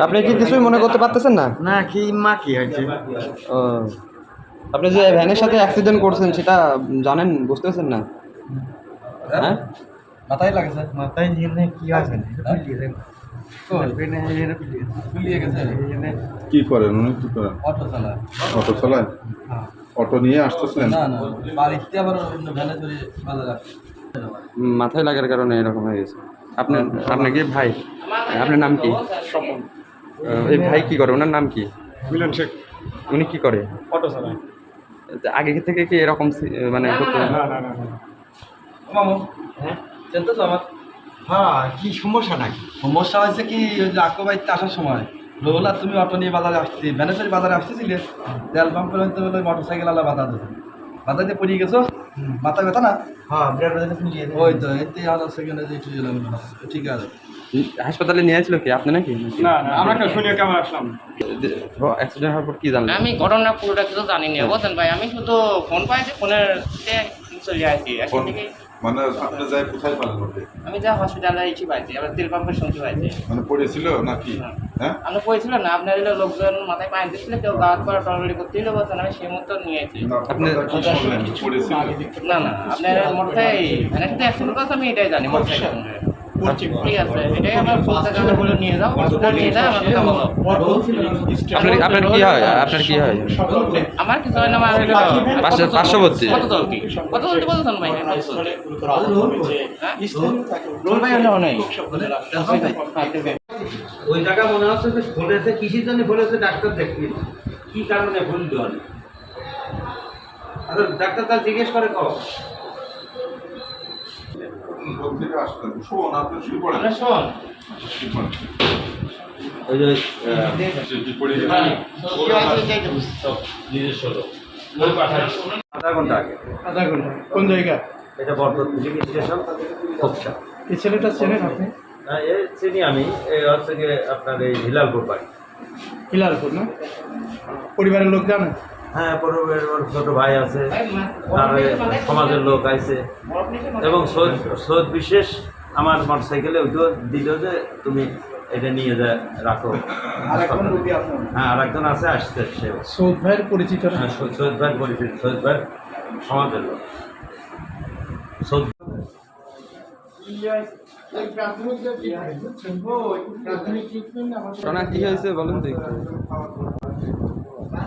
আপনি কি কিছুই মনে করতে পারতেছেন না? না কি মা কি হয়েছে? ও। আপনি যে ভ্যানের সাথে অ্যাক্সিডেন্ট করছেন সেটা জানেন বুঝতেছেন না? হ্যাঁ? মাথায় লাগে স্যার মাথায় নিয়ে নে কি আছে কি করেন উনি কি করেন? অটো চালায় অটো চালায় হ্যাঁ। অটো নিয়ে আসতেছিলেন না না বাড়িতে আবার অন্য ভ্যানে করে বাজার আসছে উম, মাথায় লাগার কারণে এরকম হয়ে গেছে। আপনার আপনার কি ভাই? আপনার নাম কি? স্বপন। এই ভাই কি করে? ওনার নাম কি? মিলন শেখ। উনি কি করে? অটো চালায় আগে থেকে কি এরকম মানে করতে না না না না মামু হ্যাঁ? জানতো তো আমার? হ্যাঁ কি সমস্যা নাকি? সমস্যা হয়েছে কি ওই যে আকো বাড়িতে আসার সময়। রোহলা তুমি অটো নিয়ে বাজারে আসছি ভ্যানেশ্বরী বাজারে আসতেছিলে। তেল পাম্পের হয়তো মোটর সাইকেল আলা বাধা দিতে বাধা দিয়ে পড়িয়ে গেছো? মাথা ব্যথা না? হ্যাঁ ফুলিয়ে দেয় ওই তো এতে সেকেন্ডে যে একটু ঠিক আছে। হাসপাতালে নিয়ে আসলো কি? আপনি নাকি? না না আমরা কেউ শুনে কেমন আসলাম। অ্যাক্সিডেন্ট হওয়ার পর কি জানলেন? আমি ঘটনা পুরোটা কিছু জানি না বুঝছেন ভাই? আমি শুধু ফোন পাইছি ফোনের চলে আসছি এখান থেকে মানে আপনি যাই কোথায় পালেন আমি যা হসপিটালে এসে পাইছি আবার তেল পাম্পের শুনতে পাইছি। মানে পড়েছিল নাকি? হ্যাঁ? না আপনার এলো লোকজন মাথায় পানি দিচ্ছিল কেউ গাছ করা টলরি করতে বলছেন আমি সেই মতো নিয়েছি আপনি না না আপনার মোটরসাইকেল মানে একটা অ্যাক্সিডেন্ট আমি এটাই জানি মোটরসাইকেল। ঠিক আছে এটাই আমার বলতে গেলে বলে নিয়ে যাও নিয়ে যাও আমাকে বলো আপনার আপনার কি হয়? আপনার কি হয়? আমার কিছু হয় না আমার হলো পার্শ্ব- পার্শ্ববর্তী। কত চলতি কত চলতি বলছেন ভাই? হ্যাঁ? রোল ভাই হলো নেই। ওই জায়গা মনে হচ্ছে যে ফলেছে কিসের জন্য ফলেছে ডাক্তার দেখবি কি কারণে ভুল দেওয়ার আচ্ছা ডাক্তার তার জিজ্ঞেস করে কও। কোথা থেকে আসলেন শোন আপনি শুয়ে পড়েন। শোন। শুয়ে পড়েন। ওই যে সে কি আধা ঘণ্টা আগে। আধা ঘণ্টা। কোন জায়গা? এটা বর্ধমান স্টেশন এই ছেলেটা চেনেন আপনি? না এ চিনি আমি। এই হচ্ছে গিয়ে আপনার এই হিলালপুর বাড়ি। হিলালপুর না? পরিবারের লোক জানে? হ্যাঁ পরিবারের ছোট ভাই আছে আর সমাজের লোক আছে এবং সৈয়দ সৈয়দ বিশেষ আমার মোটর সাইকেলে ওইটাও দিল যে তুমি এটা নিয়ে যা রাখো। হ্যাঁ আর একজন আছে আসছে সে। সৌদ ভাইয়ের পরিচিত হ্যাঁ, সৈয়দ ভাই পরিচিত সৈয়দ ভাই সমাজের লোক। সৈয়দ ঘটনা কি হয়েছে বলুন তো